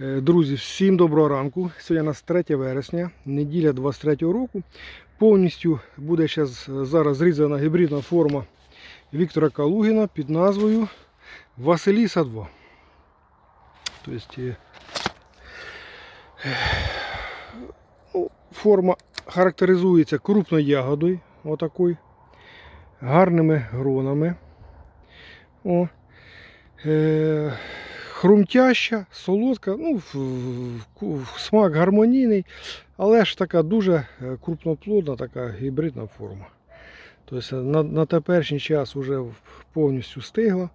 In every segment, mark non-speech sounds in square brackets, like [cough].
Е, Друзі, всім доброго ранку. Сьогодні у нас 3 вересня, неділя 23 року. Повністю буде щас, зараз зрізана гібридна форма Віктора Калугіна під назвою Василіса 2. Тобто, е, ну, форма характеризується крупною ягодою, отакою, гарними гронами. О. Е, хрумтяща, солодка, ну, смак гармонійний, але ж така дуже е, крупноплодна, така гібридна форма. Тобто на, на теперішній час вже повністю стигла.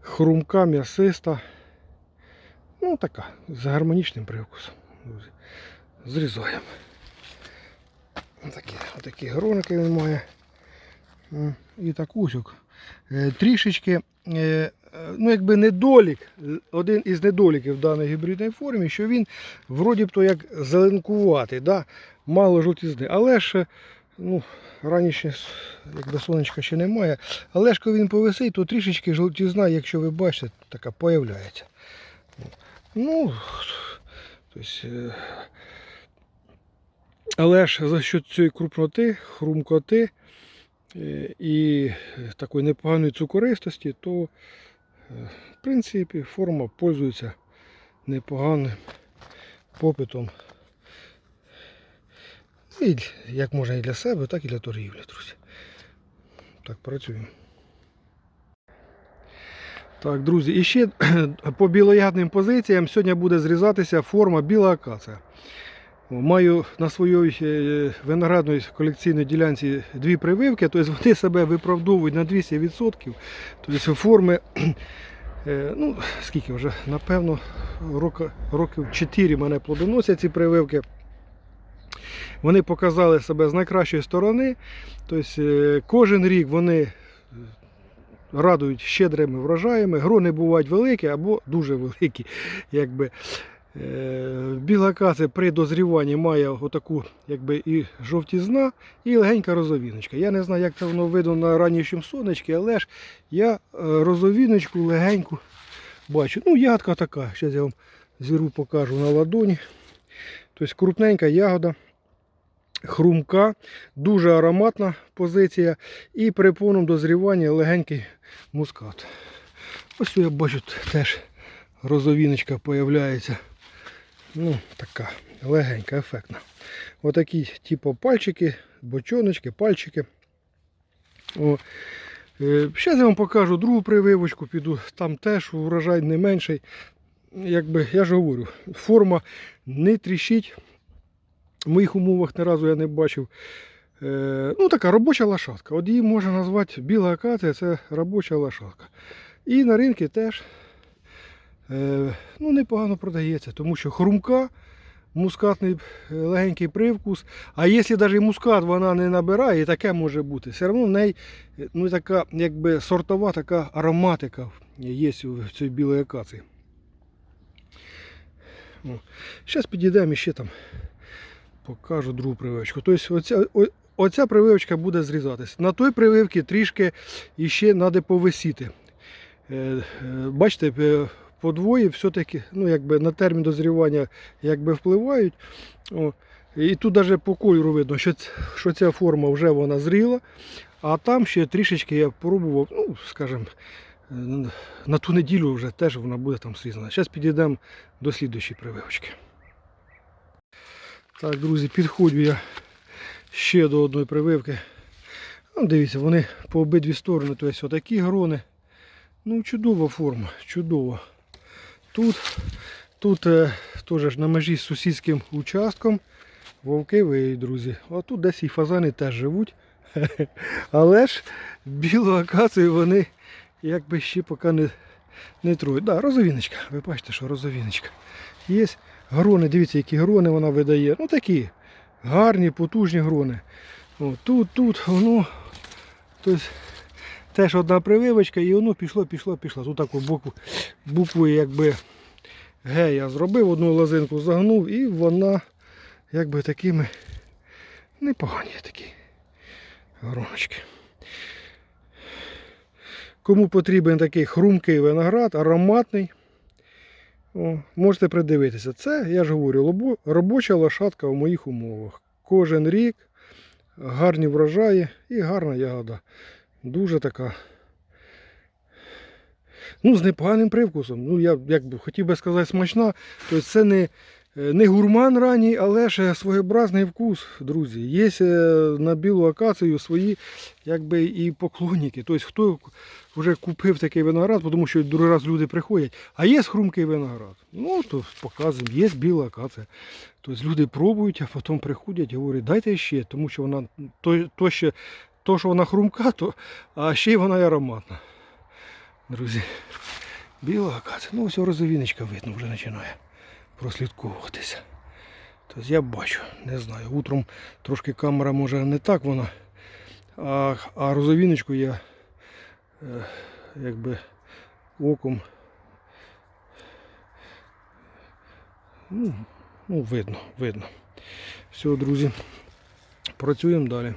Хрумка, м'ясиста. Ну, така, з гармонічним привкусом. Зрізаємо. Отакі, отакі гроники він має. І такусюк. Е, Трішечки, е, е, ну якби недолік, один із недоліків даної гібридної формі, що він вроді б то як зеленкуватий, да? мало жовтізни. Але ж, ну, раніше якби сонечка ще немає, але ж коли він повисить, то трішечки жовтізна, якщо ви бачите, така появляється. Ну, тобто, але ж за що цієї крупноти, хрумкоти і такої непоганої цукористості, то е, в принципі форма пользується непоганим попитом. І як можна і для себе, так і для торгівлі, друзі. Так, працюємо. Так, друзі, і ще по білоядним позиціям сьогодні буде зрізатися форма біла акація. Маю на своїй е, виноградної колекційній ділянці дві прививки, тобто вони себе виправдовують на 200%. Тобто форми, е, ну скільки вже, напевно, років 4 мене плодоносять ці прививки. Вони показали себе з найкращої сторони. Тобто е, кожен рік вони радують щедрими врожаями. Грони бувають великі або дуже великі. Якби. Е, Біла акація при дозріванні має отаку якби, і жовтізна, і легенька розовіночка. Я не знаю, як це воно видно на ранішому сонечці, але ж я е, розовіночку легеньку бачу. Ну, ягодка така. Зараз я вам зіру покажу на ладоні. Тобто крупненька ягода, хрумка, дуже ароматна позиція. І при повному дозріванні легенький мускат. Ось я бачу теж розовіночка появляється. Ну, така легенька, ефектна. Отакі, типу, пальчики, бочоночки, пальчики. Зараз я вам покажу другу прививочку, піду. Там теж урожай не менший. Якби я ж говорю, форма не тріщить. В моїх умовах ні разу я не бачив. Е, ну, така робоча лошадка. От її можна назвати біла акація, це робоча лошадка. І на ринку теж е, ну, непогано продається, тому що хрумка, мускатний е, легенький привкус. А якщо навіть мускат вона не набирає, і таке може бути, все одно в неї е, ну, така, якби сортова така ароматика є в цій білій акації. Зараз підійдемо і ще там покажу другу прививочку. Тобто оця, оця прививочка буде зрізатися. На той прививці трішки іще треба повисіти. Е, е, Бачите, е, подвої все-таки ну, якби на термін дозрівання якби впливають. О, і тут навіть по кольору видно, що, що ця форма вже вона зріла, а там ще трішечки я пробував, ну, скажімо, на ту неділю вже теж вона буде там зрізана. Зараз підійдемо до слідуючої прививочки. Так, друзі, підходжу я ще до одної прививки. Ну, дивіться, вони по обидві сторони, тобто отакі грони. Ну, чудова форма, чудова. Тут, тут е, теж на межі з сусідським участком вовки виють, друзі. А тут десь і фазани теж живуть. [laughs] Але ж білу акацію вони якби ще поки не, не трують. Да, розовіночка. Ви бачите, що розовіночка. Є грони, дивіться, які грони вона видає. Ну такі гарні, потужні грони. О, тут, тут, воно. Тобто, теж одна прививочка і воно пішло, пішло, пішло. Тут таку букву, букву якби Г я зробив, одну лозинку загнув і вона якби такими непогані такі гроночки. Кому потрібен такий хрумкий виноград, ароматний, о, можете придивитися. Це, я ж говорю, робоча лошадка в моїх умовах. Кожен рік гарні врожаї і гарна ягода. Дуже така. Ну, з непоганим привкусом. Ну, я як би хотів би сказати, смачна. Тобто це не, е, не гурман ранній, але ще своєобразний вкус, друзі. Є е, на білу акацію свої якби, і поклонники. Тобто, хто вже купив такий виноград, тому що другий раз люди приходять, а є хрумкий виноград. Ну, то показуємо, є біла акація. Тобто люди пробують, а потім приходять і говорять, дайте ще, тому що вона то, то, ще, то що вона хрумка, то, а ще й вона і ароматна. Друзі, біла акація. Ну, ось розовіночка видно, вже починає прослідковуватися. Тобто я бачу, не знаю. Утром трошки камера може не так вона. А, а розовіночку я е, якби оком. Ну, ну, видно, видно. Все, друзі, працюємо далі.